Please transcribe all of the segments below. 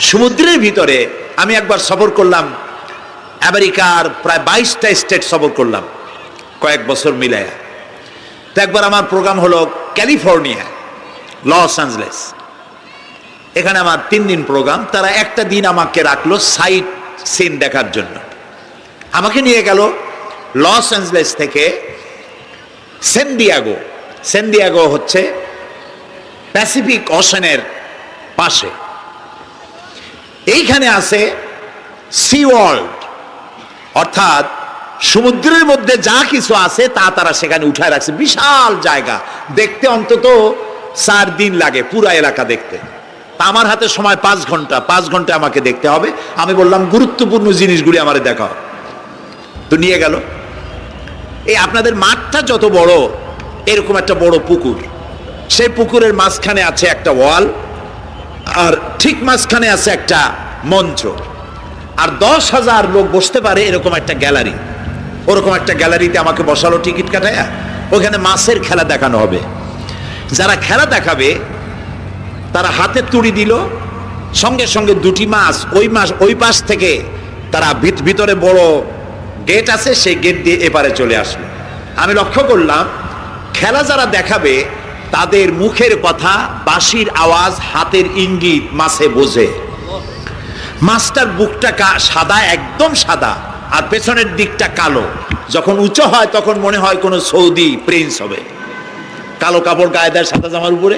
সমুদ্রের ভিতরে আমি একবার সফর করলাম। আমেরিকার প্রায় বাইশটা স্টেট সফর করলাম, কয়েক বছর মিলায়া। তো একবার আমার প্রোগ্রাম হলো ক্যালিফোর্নিয়া, লস অ্যাঞ্জেলেস। এখানে আমার তিন দিন প্রোগ্রাম, তারা একটা দিন আমাকে রাখল সাইট সিন দেখার জন্য। আমাকে নিয়ে গেল লস অ্যাঞ্জেলেস থেকে সেন্ডিয়াগো সেন্ডিয়াগো হচ্ছে প্যাসিফিক ওশানের পাশে। এইখানে আছে সি ওয়ার্ল্ড। অর্থাৎ সমুদ্রের মধ্যে যা কিছু আছে তা তারা সেখানে উঠায় রাখছে। বিশাল জায়গা। দেখতে অন্তত চার দিন লাগে পুরা এলাকা দেখতে। তা আমার হাতে সময় পাঁচ ঘণ্টা। পাঁচ ঘণ্টা আমাকে দেখতে হবে। আমি বললাম, গুরুত্বপূর্ণ জিনিসগুলি আমার দেখা তো নিয়ে গেল। এই আপনাদের মাঠটা যত বড়, এরকম একটা বড় পুকুর। সেই পুকুরের মাঝখানে আছে একটা ওয়াল। আর ঠিক মাঝখানে আছে একটা মঞ্চ। আর দশ হাজার লোক বসতে পারে এরকম একটা গ্যালারি। ওরকম একটা গ্যালারিতে আমাকে বসালো টিকিট কাটায়া। ওখানে মাছের খেলা দেখানো হবে। যারা খেলা দেখাবে, তারা হাতে তুড়ি দিল। সঙ্গে সঙ্গে দুটি মাছ ওই মাস ওই পাশ থেকে তারা ভিত- ভিতরে বড় গেট আছে, সেই গেট দিয়ে এপারে চলে আসলো। আমি লক্ষ্য করলাম, খেলা যারা দেখাবে তাদের মুখের কথা বাঁশির আওয়াজ হাতের ইঙ্গিত মাছে বোঝে। মাছটার বুকটা সাদা, একদম সাদা, আর পেছনের দিকটা কালো। যখন উঁচু হয়, তখন মনে হয় কোনো সৌদি প্রিন্স হবে। কালো কাপড় গায়ে দেয় সাদা জামার উপরে,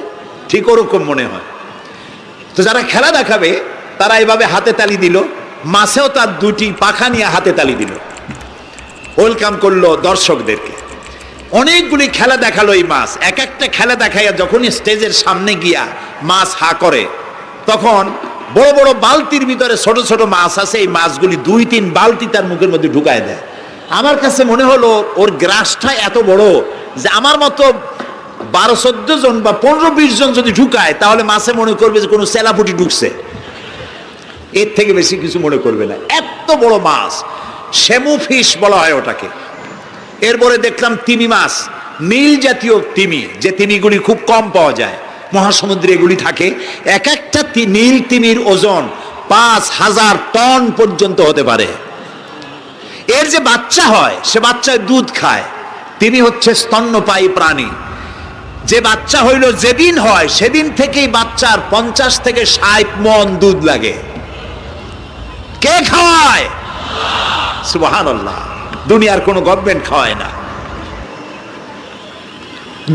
ঠিক ওরকম মনে হয়। তো যারা খেলা দেখাবে, তারা এভাবে হাতে তালি দিল। মাছেও তার দুটি পাখা নিয়ে হাতে তালি দিল। ওয়েলকাম করল দর্শকদেরকে। অনেকগুলি খেলা দেখাল এই মাছ। এক একটা খেলা দেখাইয়া যখন স্টেজের সামনে গিয়া মাছ হা করে, তখন বড় বড় বালতির ভিতরে ছোট ছোট মাছ আছে, এই মাছগুলি দুই তিন বালতি তার মুখের মধ্যে ঢুকায় দেয়। আমার কাছে মনে হলো ওর গ্রাসটা এত বড় যে আমার মতো বারো চোদ্দ জন বা পনেরো বিশ জন যদি ঢুকায়, তাহলে মাছে মনে করবে যে কোনো সেলাপুটি ঢুকছে। এর থেকে বেশি কিছু মনে করবে না। এত বড় মাছ, শ্যামু ফিশ বলা হয় ওটাকে। এরপরে দেখলাম তিমি মাছ, নীল জাতীয় তিমি, যে তিমিগুলি খুব কম পাওয়া যায়। মহাসমুদ্রে এগুলি থাকে। এক একটা নীল তিমির ওজন পাঁচ হাজার টন পর্যন্ত হতে পারে। এর যে বাচ্চা হয়, সে বাচ্চায় দুধ খায়। তিনি হচ্ছে স্তন্যপায়ী প্রাণী। যে বাচ্চা হইল, যেদিন হয়, সেদিন থেকেই বাচ্চার পঞ্চাশ থেকে ষাট মন দুধ লাগে। কে খাওয়ায়? সুবাহান আল্লাহ দুনিয়ার কোনো গভর্নমেন্ট খাওয়ায় না।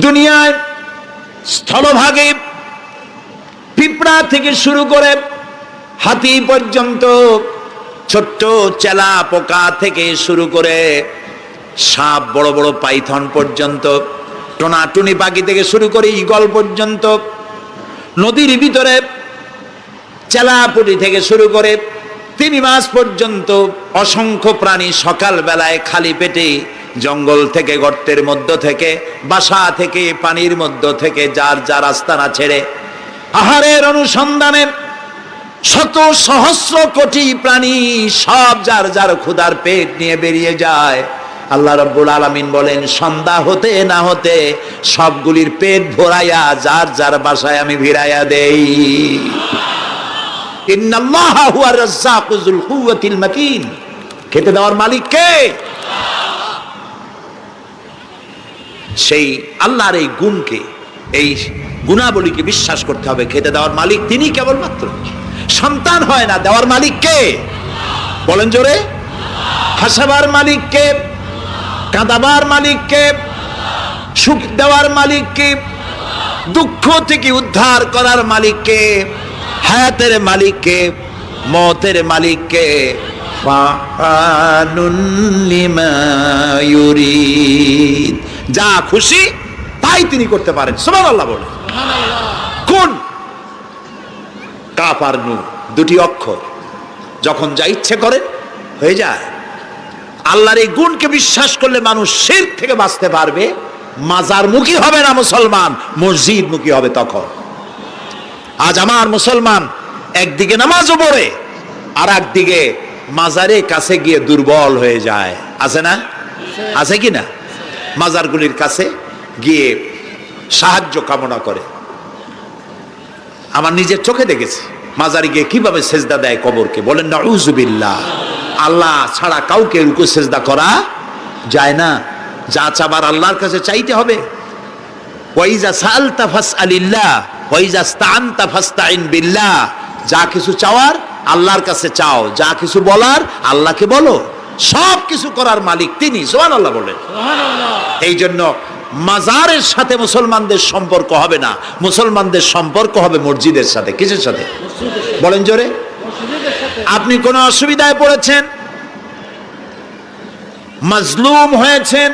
দুনিয়ায় স্থলভাগে পিঁপড়া থেকে শুরু করে হাতি পর্যন্ত ছোট্ট চেলা পোকা থেকে শুরু করে সাপ, বড় বড় পাইথন পর্যন্ত টোনাটুনি পাখি থেকে শুরু করে ইগল পর্যন্ত, নদীর ভিতরে চেলাপুটি থেকে শুরু করে তিন মাস পর্যন্ত অসংখ্য প্রাণী সকাল বেলায় খালি পেটে জঙ্গল থেকে, গর্তের মধ্য থেকে, বাসা থেকে, পানির মধ্য থেকে যার যার আস্তানা ছেড়ে আহারের অনুসন্ধানের শত সহস্র কোটি প্রাণী সব যার যার ক্ষুধার পেট নিয়ে বেরিয়ে যায়। আল্লাহ রব্বুল আলামিন বলেন, সন্ধ্যা হতে না হতে সবগুলির পেট ভরাইয়া যার যার বাসায় আমি ভিড়াইয়া দেই। খেতে দেওয়ার মালিক কে? সেই আল্লাহর এই গুণকে, এই গুণাবলীকে বিশ্বাস করতে হবে। খেতে দেওয়ার মালিক তিনি কেবলমাত্র। সন্তান হয় না, দেওয়ার মালিক কে? বলেন জোরে। হাসাবার মালিক কে? কাঁদাবার মালিক কে? সুখ দেওয়ার মালিক কে? দুঃখ থেকে উদ্ধার করার মালিককে হায়াতের মালিককে মতের মালিককে যা খুশি তাই তিনি করতে পারেন। সুবহানাল্লাহ বলে কোন? কাপ আর নূর দুটি অক্ষর। যখন যা ইচ্ছে করে হয়ে যায়। আল্লাহর এই গুণকে বিশ্বাস করলে মানুষ শির থেকে বাঁচতে পারবে। মাজার মুখী হবে না মুসলমান মসজিদ মুখী হবে তখন। আজ আমার মুসলমান একদিকে নামাজও পড়ে আর একদিকে মাজারে কাছে গিয়ে দুর্বল হয়ে যায়। আছে না? আছে কি না? মাজারগুলির কাছে গিয়ে সাহায্য কামনা করে। আমার নিজের চোখে দেখেছি, মাজারি গিয়ে কীভাবে সেজদা দেয় কবরকে। বলেন না উজুবিল্লাহ আল্লাহ ছাড়া কাউকে রুকু সেজদা করা যায় না। যা চাবার আল্লাহর কাছে চাইতে হবে। ওয়াইজা ওয়াইজা স্তানতা ফাস্তাইন বিল্লাহ। যা কিছু চাওয়ার আল্লাহর কাছে চাও যা কিছু বলার আল্লাহকে বলো। সব কিছু করার মালিক তিনি সুবহানাল্লাহ বলেন। এই জন্য মাজারের সাথে মুসলমানদের সম্পর্ক হবে না। মুসলমানদের সম্পর্ক হবে মসজিদের সাথে। কিসের সাথে? বলেন জোরে। আপনি কোনো অসুবিধায় পড়েছেন? মাজলুম হয়েছেন?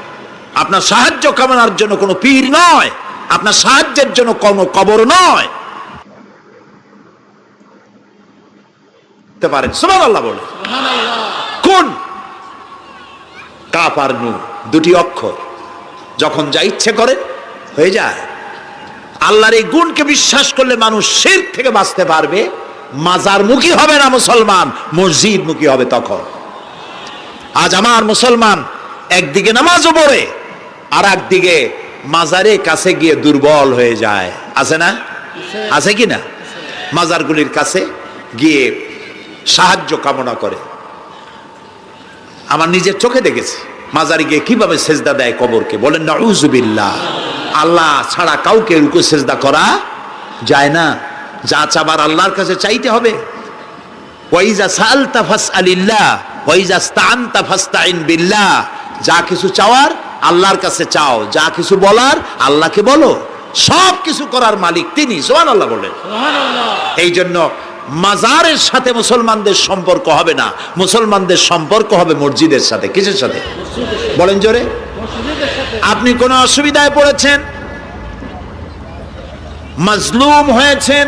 আপনার সাহায্য কামনার জন্য কোনো পীর নয়। আপনার সাহায্যের জন্য কোনো কবর নয়। পারেন। সুবহানাল্লাহ বলে কোন? কাপ আর নু দুটি অক্ষর। যখন যা ইচ্ছে করে হয়ে যায়। আল্লাহর এই গুণকে বিশ্বাস করলে মানুষ শির থেকে বাঁচতে পারবে। মাজার মুখী হবে না মুসলমান মসজিদ মুখী হবে তখন। আজ আমার মুসলমান একদিকে নামাজও পড়ে আর একদিকে মাজারে কাছে গিয়ে দুর্বল হয়ে যায়। আছে না? আছে কি না? মাজারগুলির কাছে গিয়ে সাহায্য কামনা করে। আমার নিজের চোখে দেখেছি। মাজারে গিয়ে কীভাবে সেজদা দেয় কবরকে? বলেন না উজুবিল্লাহ আল্লাহ ছাড়া কাউকে রুকু সেজদা করা যায় না। যা চাবার আল্লাহর কাছে চাইতে হবে। ওয়াইজা ফাস্তাইন বিল্লাহ। যা কিছু চাওয়ার আল্লাহর কাছে চাও যা কিছু বলার আল্লাহকে বলো। সব কিছু করার মালিক তিনি সুবহানাল্লাহ বলেন এই জন্য মাজারের সাথে মুসলমানদের সম্পর্ক হবে না। মুসলমানদের সম্পর্ক হবে মসজিদের সাথে। কিসের সাথে? বলেন জোরে। আপনি কোনো অসুবিধায় পড়েছেন? মাজলুম হয়েছেন?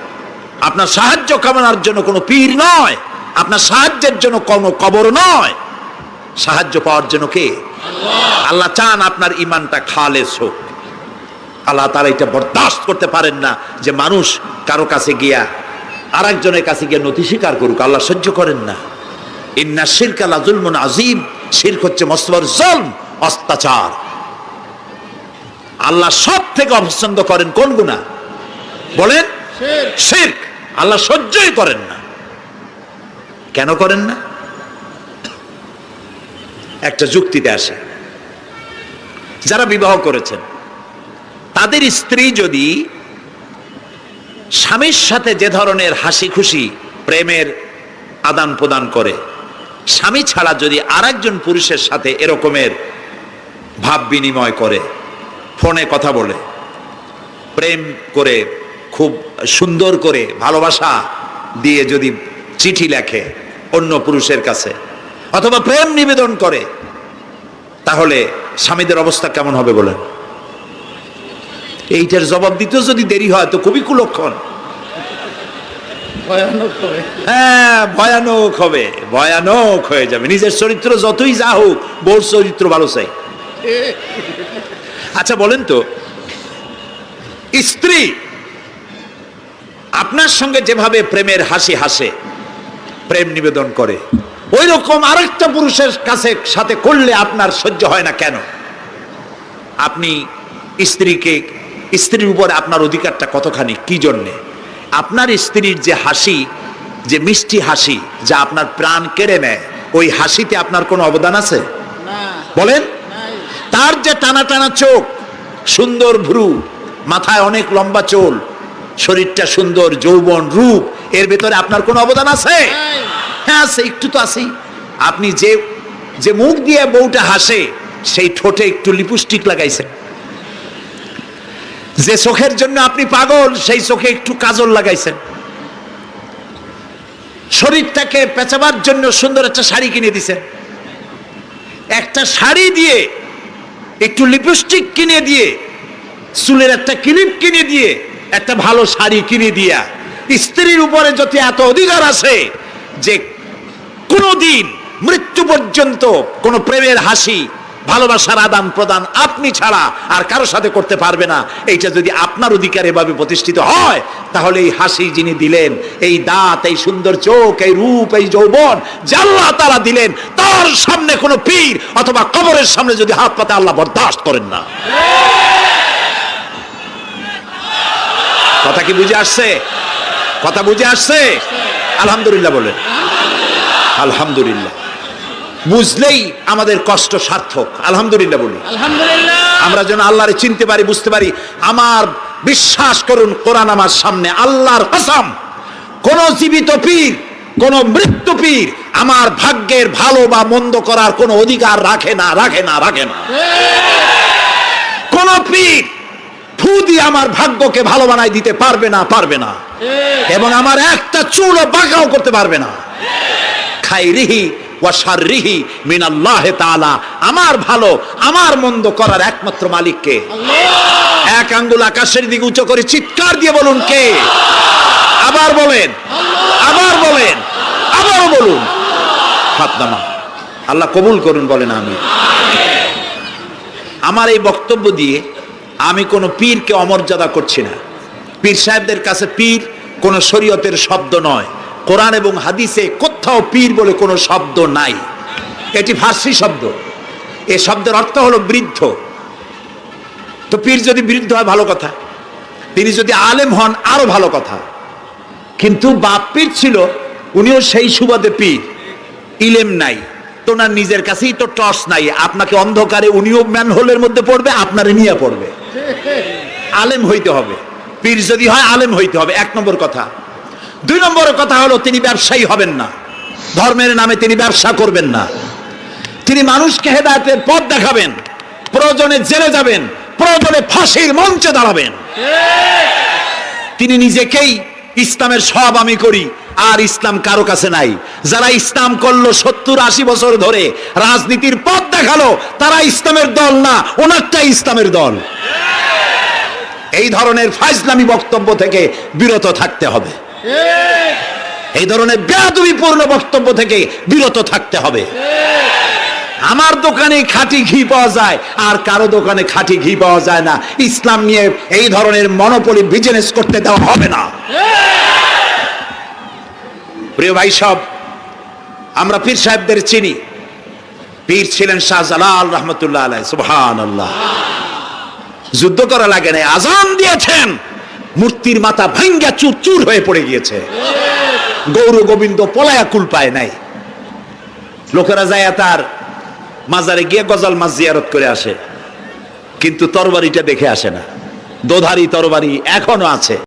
আপনার সাহায্য কামনার জন্য কোনো পীর নয়। আপনার সাহায্যের জন্য কোনো কবর নয়। সাহায্য পাওয়ার জন্য কে? আল্লাহ। চান আপনার ইমানটা খালেস হোক। আল্লাহ তারা এটা বরদাস্ত করতে পারেন না যে মানুষ কারও কাছে গিয়া আর একজনের কাছে গিয়ে নথি স্বীকার করুক। আল্লাহ সহ্য করেন না। ইন্না শিরক আল্লাহ জুলমুন আজিম শিরক হচ্ছে মস্তবর জলম অত্যাচার। আল্লাহ সব থেকে অপছন্দ করেন কোন গুণা বলেন শিরক। আল্লাহ সহ্যই করেন না। কেন করেন না? একটা যুক্তিতে আসে। যারা বিবাহ করেছেন, তাদের স্ত্রী যদি স্বামীর সাথে যে ধরনের হাসি খুশি প্রেমের আদান প্রদান করে, স্বামী ছাড়া যদি আরেকজন পুরুষের সাথে এরকমের ভাব বিনিময় করে, ফোনে কথা বলে, প্রেম করে খুব সুন্দর করে ভালোবাসা দিয়ে যদি চিঠি লেখে অন্য পুরুষের কাছে অথবা প্রেম নিবেদন করে তাহলে স্বামীদের অবস্থা কেমন হবে বলেন? এইটার জবাব দিতেও যদি দেরি হয় তো খুবই কুলক্ষণ। হবে। হ্যাঁ ভয়ানক হবে ভয়ানক হয়ে যাবে। নিজের চরিত্র যতই যা হোক বোর চরিত্র ভালো চাই। আচ্ছা বলেন তো স্ত্রী আপনার সঙ্গে যেভাবে প্রেমের হাসি হাসে প্রেম নিবেদন করে ওই রকম আরেকটা পুরুষের কাছে সাথে করলে আপনার সহ্য হয় না কেন? আপনি স্ত্রীকে স্ত্রীর উপর আপনার অধিকারটা কতখানি কি জন্যে? আপনার স্ত্রীর যে হাসি যে মিষ্টি হাসি যা আপনার প্রাণ কেড়ে নেয় ওই হাসিতে আপনার কোনো অবদান আছে? বলেন? তার যে টানা টানা চোখ সুন্দর ভ্রু মাথায় অনেক লম্বা চুল শরীরটা সুন্দর যৌবন রূপ এর ভেতরে আপনার কোনো অবদান আছে? হ্যাঁ আছে একটু তো আছেই। আপনি যে যে মুখ দিয়ে বউটা হাসে সেই ঠোঁটে একটু লিপস্টিক লাগাইছেন। যে চোখের জন্য আপনি পাগল সেই চোখে একটু কাজল লাগাইছেন। শরীরটাকে পেঁচাবার জন্য সুন্দর একটা শাড়ি কিনে দিছেন। একটা শাড়ি দিয়ে একটু লিপস্টিক কিনে দিয়ে চুলের একটা ক্লিপ কিনে দিয়ে একটা ভালো শাড়ি কিনে দিয়া স্ত্রীর উপরে যদি এত অধিকার আছে যে কোনোদিন মৃত্যু পর্যন্ত কোনো প্রেমের হাসি, ভালোবাসার আদান প্রদান আপনি ছাড়া আর কারও সাথে করতে পারবে না। এইটা যদি আপনার অধিকার এভাবে প্রতিষ্ঠিত হয়, তাহলে এই হাসি যিনি দিলেন, এই দাঁত, এই সুন্দর চোখ, এই রূপ, এই যৌবন জাল্লাহ তারা দিলেন, তার সামনে কোনো পীর অথবা কবরের সামনে যদি হাত পাতে আল্লাহ বরদাস্ত করেন না। কথা কি বুঝে আসছে? কথা বুঝে আসছে? আলহামদুলিল্লাহ বলেন আলহামদুলিল্লাহ। বুঝলেই আমাদের কষ্ট সার্থক। আলহামদুলিল্লাহ বলি। আলহামদুলিল্লাহ। আমরা যেন আল্লাহরে চিনতে পারি বুঝতে পারি আমার বিশ্বাস করুন কোরআন আমার সামনে আল্লাহর কসম কোন জীবিত পীর কোন মৃত্যু পীর আমার ভাগ্যের ভালো বা মন্দ করার কোনো অধিকার রাখে না রাখে না রাখে না। কোন পীর ফু দিয়ে আমার ভাগ্যকে ভালো বানাই দিতে পারবে না পারবে না। এবং আমার একটা চুলও বাঁকাও করতে পারবে না। খাইরিহি ওয়া শাররিহি মিনাল্লাহ তাআলা। আমার ভালো, আমার মন্দ করার একমাত্র মালিককে। এক আঙ্গুল আকাশের দিকে উঁচু করে চিৎকার দিয়ে বলুন কে? আবার বলেন আবার বলেন, আবারও বলুন। হাত নামা আল্লাহ কবুল করুন, বলেন আমি আমার এই বক্তব্য দিয়ে আমি কোনো পীরকে অমর্যাদা করছি না। পীর সাহেবদের কাছে পীর কোনো শরীয়তের শব্দ নয়। কোরআন এবং হাদিসে কোথাও পীর বলে কোনো শব্দ নাই। এটি ফার্সি শব্দ। এ শব্দের অর্থ হলো বৃদ্ধ। তো পীর যদি বৃদ্ধ হয়, ভালো কথা। তিনি যদি আলেম হন, আরও ভালো কথা। কিন্তু বাপ পীর ছিল, উনিও সেই সুবাদে পীর। ইলেম নাই। তোনার নিজের কাছেই তো টর্চ নাই। আপনাকে অন্ধকারে উনিও ম্যান হোলের মধ্যে পড়বে আপনারে নিয়ে পড়বে। আলেম হইতে হবে। পীর যদি হয় আলেম হইতে হবে। এক নম্বর কথা। দুই নম্বর কথা হলো তিনি ব্যবসায়ী হবেন না। ধর্মের নামে তিনি ব্যবসা করবেন না। তিনি মানুষকে হেদায়তের পথ দেখাবেন। প্রয়োজনে জেলে যাবেন। প্রয়োজনে ফাঁসির মঞ্চে দাঁড়াবেন। তিনি নিজেকেই ইসলামের সব আমি করি। আর ইসলাম কারও কাছে নাই। যারা ইসলাম করল সত্তর আশি বছর ধরে, রাজনীতির পথ দেখাল, তারা ইসলামের দল না, ওনারটাই ইসলামের দল। এই ধরনের ফাইজলামি বক্তব্য থেকে বিরত থাকতে হবে। এই ধরনের বেয়াদবিপূর্ণ বক্তব্য থেকে বিরত থাকতে হবে। আমার দোকানে খাঁটি ঘি পাওয়া যায়, আর কারও দোকানে খাঁটি ঘি পাওয়া যায় না। ইসলাম নিয়ে এই ধরনের মনোপলি বিজনেস করতে দেওয়া হবে না। প্রিয় ভাই সব, আমরা পীর সাহেবদের চিনি। পীর ছিলেন শাহজালাল রহমতুল্লাহ আলাই সুবহান আল্লাহ যুদ্ধ করা লাগে না আজান দিয়েছেন। মূর্তির মাথা ভাঙ্গা চুর চুর হয়ে পড়ে গিয়েছে। গৌর গোবিন্দ পলায়া কুল পায় নাই। লোকেরা যায় তার মাজারে গিয়ে গজাল মাছ জিয়ারত করে আসে। কিন্তু তরবারিটা দেখে আসে না। দোধারি তরবারি এখনও আছে।